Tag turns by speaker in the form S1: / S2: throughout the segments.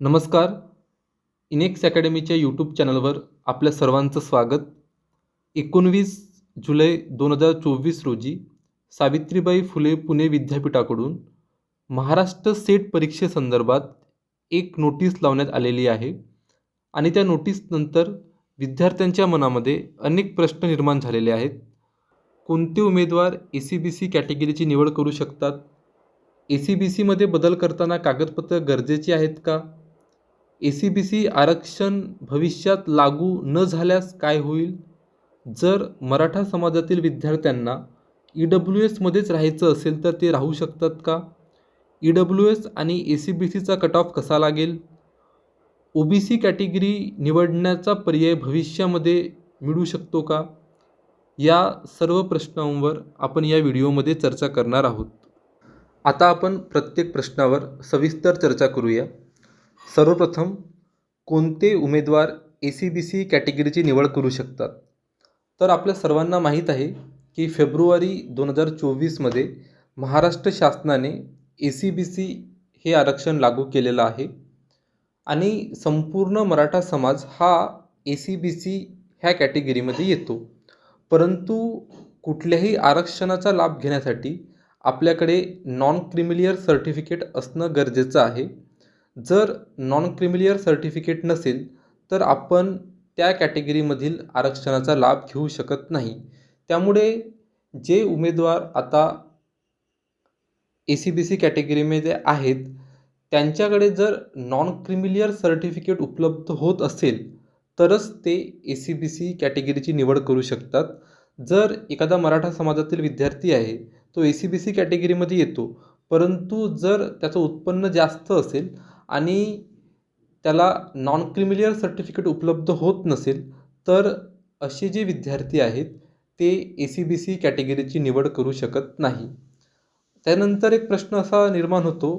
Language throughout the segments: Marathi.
S1: नमस्कार. इनेक्स अकॅडमीच्या यूट्यूब चॅनलवर आपल्या सर्वांचं स्वागत. एकोणवीस जुलै दोन हजार चोवीस रोजी सावित्रीबाई फुले पुणे विद्यापीठाकडून महाराष्ट्र सेट परीक्षेसंदर्भात एक नोटीस लावण्यात आलेली आहे आणि त्या नोटीसनंतर विद्यार्थ्यांच्या मनामध्ये अनेक प्रश्न निर्माण झालेले आहेत. कोणते उमेदवार ए सी बी सी कॅटेगरीची निवड करू शकतात? ए सी बी सीमध्ये बदल करताना कागदपत्र गरजेची आहेत का? ए सी बी सी आरक्षण भविष्यात लागू न झाल्यास काय होईल? जर मराठा समाजातील विद्यार्थ्यांना ई डब्ल्यू एसमध्येच राहायचं असेल तर ते राहू शकतात का? ई डब्ल्यू एस आणि ए सी बी सीचा कट ऑफ कसा लागेल? ओ बी सी कॅटेगरी निवडण्याचा पर्याय भविष्यामध्ये मिळू शकतो का? या सर्व प्रश्नांवर आपण या व्हिडिओमध्ये चर्चा करणार आहोत. आता आपण प्रत्येक प्रश्नावर सविस्तर चर्चा करूया. सर्वप्रथम कोणते उमेदवार ए सी बी सी कॅटेगरीची निवड करू शकतात? तर आपल्या सर्वांना माहीत आहे की फेब्रुवारी दोन हजार चोवीसमध्ये महाराष्ट्र शासनाने ए सी बी सी हे आरक्षण लागू केलेलं आहे आणि संपूर्ण मराठा समाज हा ए सी बी सी ह्या कॅटेगरीमध्ये येतो. परंतु कुठल्याही आरक्षणाचा लाभ घेण्यासाठी आपल्याकडे नॉन क्रिमिलियर सर्टिफिकेट असणं गरजेचं आहे. जर नॉन क्रिमिलियर सर्टिफिकेट नसेल तर आपण त्या कॅटेगरीमधील आरक्षणाचा लाभ घेऊ शकत नाही. त्यामुळे जे उमेदवार आता ए सी बी सी कॅटेगरीमध्ये आहेत त्यांच्याकडे जर नॉन क्रिमिलियर सर्टिफिकेट उपलब्ध होत असेल तरच ते ए सी बी सी कॅटेगरीची निवड करू शकतात. जर एखादा मराठा समाजातील विद्यार्थी आहे तो ए सी बी सी कॅटेगरीमध्ये येतो परंतु जर त्याचं उत्पन्न जास्त असेल आणि त्याला नॉन क्रिमिलियर सर्टिफिकेट उपलब्ध होत नसेल तर असे जे विद्यार्थी आहेत ते ए सी बी सी कॅटेगरीची निवड करू शकत नाही. त्यानंतर एक प्रश्न असा निर्माण होतो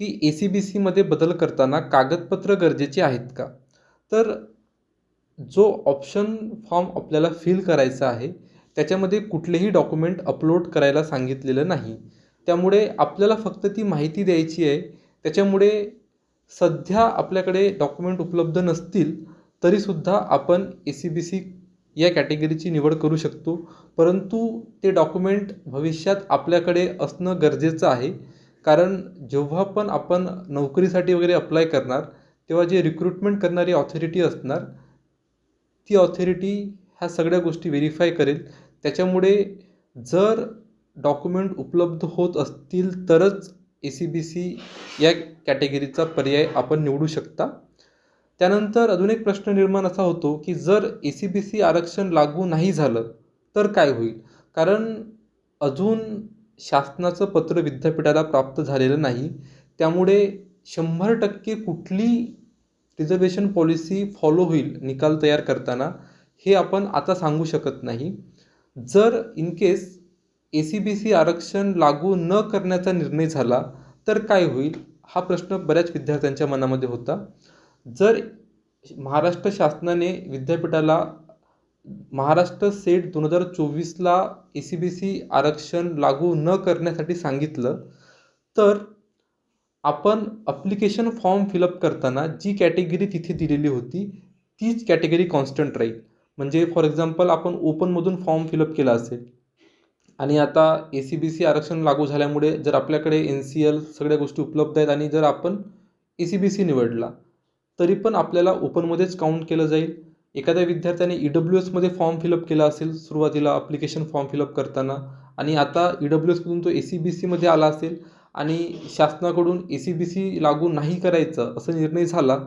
S1: की ए सी बी सीमध्ये बदल करताना कागदपत्र गरजेचे आहेत का? तर जो ऑप्शन फॉर्म आपल्याला फिल करायचा आहे त्याच्यामध्ये कुठलेही डॉक्युमेंट अपलोड करायला सांगितलेलं नाही. त्यामुळे आपल्याला फक्त ती माहिती द्यायची आहे त्याच्यामुळे सध्या आपल्याकडे डॉक्युमेंट उपलब्ध नसतील तरीसुद्धा आपण ए सी बी सी या कॅटेगरीची निवड करू शकतो. परंतु ते डॉक्युमेंट भविष्यात आपल्याकडे असणं गरजेचं आहे. कारण जेव्हा पण आपण नोकरीसाठी वगैरे अप्लाय करणार तेव्हा जे रिक्रुटमेंट करणारी ऑथॉरिटी असणार ती ऑथॉरिटी ह्या सगळ्या गोष्टी व्हेरीफाय करेल. त्याच्यामुळे जर डॉक्युमेंट उपलब्ध होत असतील तरच ए सी बी सी या कॅटेगरीचा पर्याय आपण निवडू शकता. त्यानंतर अजून एक प्रश्न निर्माण असा होतो की जर ए सी बी सी आरक्षण लागू नाही झालं तर काय होईल? कारण अजून शासनाचं पत्र विद्यापीठाला प्राप्त झालेलं नाही. त्यामुळे शंभर टक्के कुठली रिझर्वेशन पॉलिसी फॉलो होईल निकाल तयार करताना हे आपण आता सांगू शकत नाही. जर in case A C B C आरक्षण लागू न करण्याचा निर्णय झाला तर काय होईल? हा प्रश्न बऱ्याच विद्यार्थ्यांच्या मनामध्ये होता. जर महाराष्ट्र शासनाने विद्यापीठाला महाराष्ट्र सेट दोन हजार चोवीसला ए सी बी सी आरक्षण लागू न करण्यासाठी सांगितलं तर आपण अप्लिकेशन फॉर्म फिलअप करताना जी कॅटेगरी तिथे दिलेली होती तीच कॅटेगरी कॉन्स्टंट राहील. म्हणजे फॉर एक्झाम्पल आपण ओपनमधून फॉर्म फिलअप केला असेल. आणि आता ए सी बी सी आरक्षण लागू झाल्यामुळे जर आपल्याकडे एन सी एल सगळ्या गोष्टी उपलब्ध आहेत आणि जर आपण ए सी बी सी निवडला तरी पण आपल्याला ओपनमध्येच काउंट केलं जाईल. एखाद्या विद्यार्थ्याने ई डब्ल्यू एसमध्ये फॉर्म फिलअप केला असेल सुरुवातीला अप्लिकेशन फॉर्म फिलअप करताना आणि आता ई डब्ल्यू एसमधून तो ए सी बी सीमध्ये आला असेल आणि शासनाकडून ए सी बी सी लागू नाही करायचं असा निर्णय झाला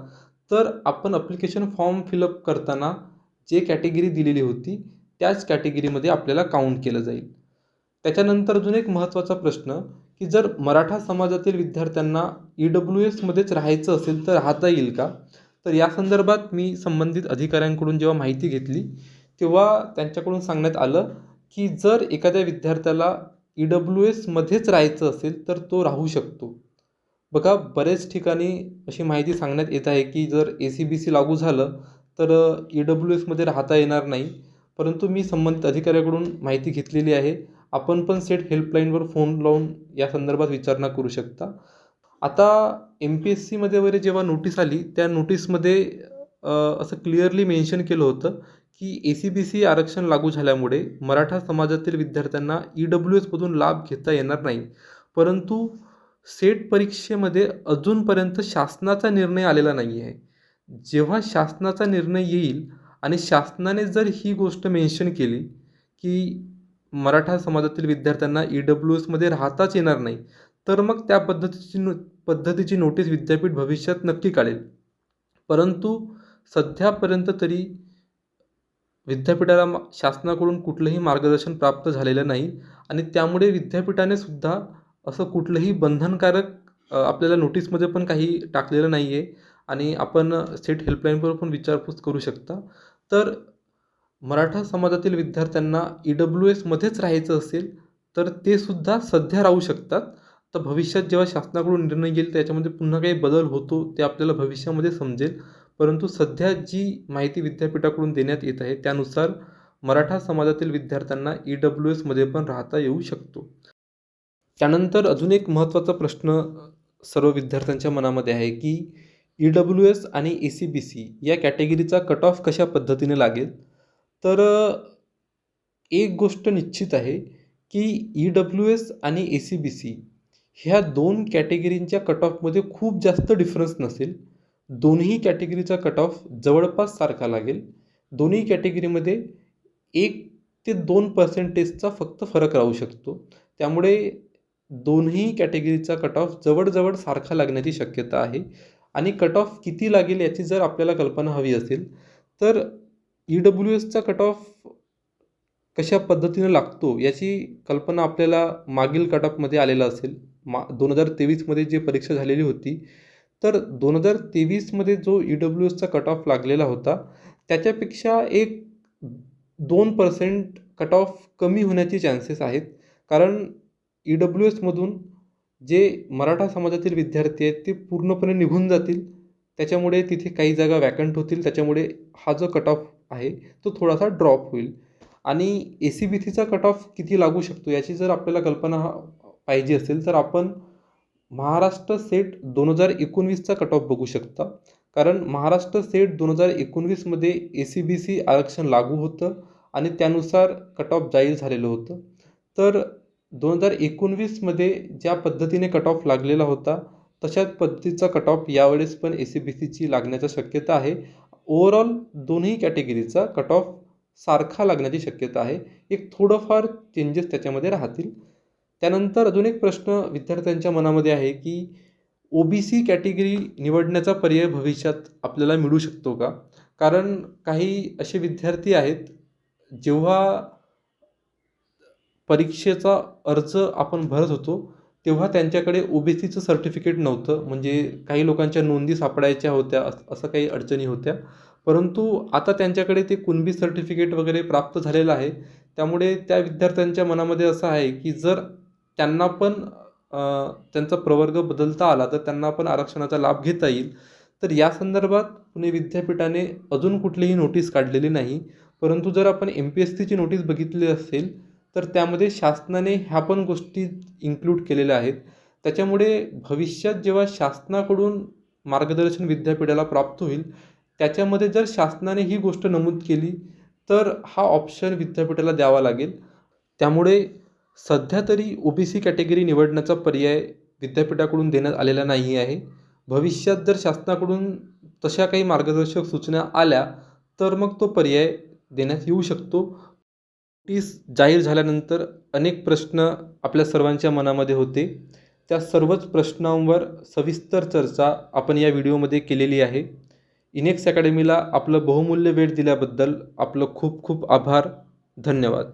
S1: तर आपण अप्लिकेशन फॉर्म फिलअप करताना जे कॅटेगरी दिलेली होती त्याच कॅटेगरीमध्ये आपल्याला काउंट केलं जाईल. त्याच्यानंतर अजून एक महत्त्वाचा प्रश्न की जर मराठा समाजातील विद्यार्थ्यांना ई डब्ल्यू एसमध्येच राहायचं असेल तर राहता येईल का? तर या संदर्भात मी संबंधित अधिकाऱ्यांकडून जेव्हा माहिती घेतली तेव्हा त्यांच्याकडून सांगण्यात आलं की जर एखाद्या विद्यार्थ्याला ई डब्ल्यू एसमध्येच राहायचं असेल तर तो राहू शकतो. बघा बरेच ठिकाणी अशी माहिती सांगण्यात येत आहे की जर ए सी बी सी लागू झालं तर ई डब्ल्यू एसमध्ये राहता येणार नाही. परंतु मी संबंधित अधिकाऱ्याकडून माहिती घेतलेली आहे. आपण पण सेट हेल्पलाईनवर फोन लावून या संदर्भात विचारणा करू शकता. आता एम पी एस सीमध्ये वगैरे जेव्हा नोटीस आली त्या नोटीसमध्ये असं क्लिअरली मेन्शन केलं होतं की ए सी बी सी आरक्षण लागू झाल्यामुळे मराठा समाजातील विद्यार्थ्यांना ई डब्ल्यू एसमधून लाभ घेता येणार नाही. परंतु सेट परीक्षेमध्ये अजूनपर्यंत शासनाचा निर्णय आलेला नाही आहे जेव्हा शासनाचा निर्णय येईल आणि शासनाने जर ही गोष्ट मेन्शन केली की मराठा समाजातील विद्यार्थ्यांना ई डब्ल्यू एसमध्ये राहताच येणार नाही. तर मग त्या पद्धतीची नो पद्धतीची नोटीस विद्यापीठ भविष्यात नक्की काढेल. परंतु सध्यापर्यंत तरी विद्यापीठाला शासनाकडून कुठलंही मार्गदर्शन प्राप्त झालेलं नाही आणि त्यामुळे विद्यापीठाने सुद्धा असं कुठलंही बंधनकारक आपल्याला नोटीसमध्ये पण काही टाकलेलं नाही आहे आणि आपण स्टेट हेल्पलाईनवर पण विचारपूस करू शकता. तर मराठा समाजातील विद्यार्थ्यांना ई डब्ल्यू एसमध्येच राहायचं असेल तर ते सुद्धा सध्या राहू शकतात. तर भविष्यात जेव्हा शासनाकडून निर्णय येईल त्याच्यामध्ये पुन्हा काही बदल होतो ते आपल्याला भविष्यामध्ये समजेल. परंतु सध्या जी माहिती विद्यापीठाकडून देण्यात येत आहे त्यानुसार मराठा समाजातील विद्यार्थ्यांना ई डब्ल्यू एसमध्ये पण राहता येऊ शकतो. त्यानंतर अजून एक महत्त्वाचा प्रश्न सर्व विद्यार्थ्यांच्या मनामध्ये आहे की ई डब्ल्यू एस आणि ए सी बी सी या कॅटेगरीचा कट ऑफ कशा पद्धतीने लागेल? तर एक गोष्ट निश्चित आहे की ई डब्ल्यू एस आणि ए सी बी सी ह्या दोन कॅटेगरींच्या कट ऑफमध्ये खूप जास्त डिफरन्स नसेल. दोन्ही कॅटेगरीचा कट ऑफ जवळपास सारखा लागेल. दोन्ही कॅटेगरीमध्ये एक ते दोन पर्सेंटेजचा फक्त फरक राहू शकतो. त्यामुळे दोन्ही कॅटेगरीचा कट ऑफ जवळजवळ सारखा लागण्याची शक्यता आहे. आणि कट ऑफ किती लागेल याची जर आपल्याला कल्पना हवी असेल तर ई डब्ल्यू एसचा कट ऑफ कशा पद्धतीनं लागतो याची कल्पना आपल्याला मागील कट ऑफमध्ये आलेला असेल. मा दोन हजार तेवीसमध्ये जी परीक्षा झालेली होती तर दोन हजार तेवीसमध्ये जो ई डब्ल्यू एसचा कट ऑफ लागलेला होता त्याच्यापेक्षा एक दोन पर्सेंट कट ऑफ कमी होण्याचे चान्सेस आहेत. कारण ई डब्ल्यू एसमधून जे मराठा समाजातील विद्यार्थी आहेत ते पूर्णपणे निघून जातील. त्याच्यामुळे तिथे काही जागा वॅकंट होतील. त्याच्यामुळे हा जो कट ऑफ आहे तो थोडासा ड्रॉप होईल. आणि ए सी बी सीचा कट ऑफ किती लागू शकतो याची जर आपल्याला कल्पना पाहिजे असेल तर आपण महाराष्ट्र सेट दोन हजार एकोणवीसचा कट ऑफ बघू शकता. कारण महाराष्ट्र सेट दोन हजार एकोणवीसमध्ये ए सी बी सी आरक्षण लागू होतं आणि त्यानुसार कट ऑफ जाहीर झालेलं होतं. तर दोन हजार एकोणवीसमध्ये ज्या पद्धतीने कट ऑफ लागलेला होता तशाच पद्धतीचा कट ऑफ यावेळेस पण ए सी बी सीची लागण्याची शक्यता आहे. ओव्हरऑल दोन्ही कॅटेगरीचा कट ऑफ सारखा लागण्याची शक्यता आहे. एक थोडंफार चेंजेस त्याच्यामध्ये राहतील. त्यानंतर अजून एक प्रश्न विद्यार्थ्यांच्या मनामध्ये आहे की ओ बी सी कॅटेगरी निवडण्याचा पर्याय भविष्यात आपल्याला मिळू शकतो का? कारण काही असे विद्यार्थी आहेत जेव्हा परीक्षेचा अर्ज आपण भरत होतो तेव्हा त्यांच्याकडे ओ बी सीचं सर्टिफिकेट नव्हतं. म्हणजे काही लोकांच्या नोंदी सापडायच्या होत्या असं असं काही अडचणी होत्या. परंतु आता त्यांच्याकडे ते कुणबी सर्टिफिकेट वगैरे प्राप्त झालेलं आहे. त्यामुळे त्या विद्यार्थ्यांच्या मनामध्ये असं आहे की जर त्यांना पण त्यांचा प्रवर्ग बदलता आला तर त्यांना पण आरक्षणाचा लाभ घेता येईल. तर या संदर्भात पुणे विद्यापीठाने अजून कुठलीही नोटीस काढलेली नाही. परंतु जर आपण एम पी एस सीची नोटीस बघितली असेल तर त्यामध्ये शासनाने ह्या पण गोष्टी इन्क्लूड केलेल्या आहेत. त्याच्यामुळे भविष्यात जेव्हा शासनाकडून मार्गदर्शन विद्यापीठाला प्राप्त होईल त्याच्यामध्ये जर शासनाने ही गोष्ट नमूद केली तर हा ऑप्शन विद्यापीठाला द्यावा लागेल. त्यामुळे सध्या तरी ओ बी सी कॅटेगरी निवडण्याचा पर्याय विद्यापीठाकडून देण्यात आलेला नाही आहे. भविष्यात जर शासनाकडून तशा काही मार्गदर्शक सूचना आल्या तर मग तो पर्याय देण्यात येऊ शकतो. ती जाहीर झाल्यानंतर अनेक प्रश्न आपल्या सर्वांच्या मनामध्ये होते. त्या सर्वच प्रश्नांवर सविस्तर चर्चा आपण या व्हिडिओमध्ये केलेली आहे. इनेक्स अकॅडमीला आपलं बहुमूल्य वेळ दिल्याबद्दल आपलं खूप खूप आभार. धन्यवाद.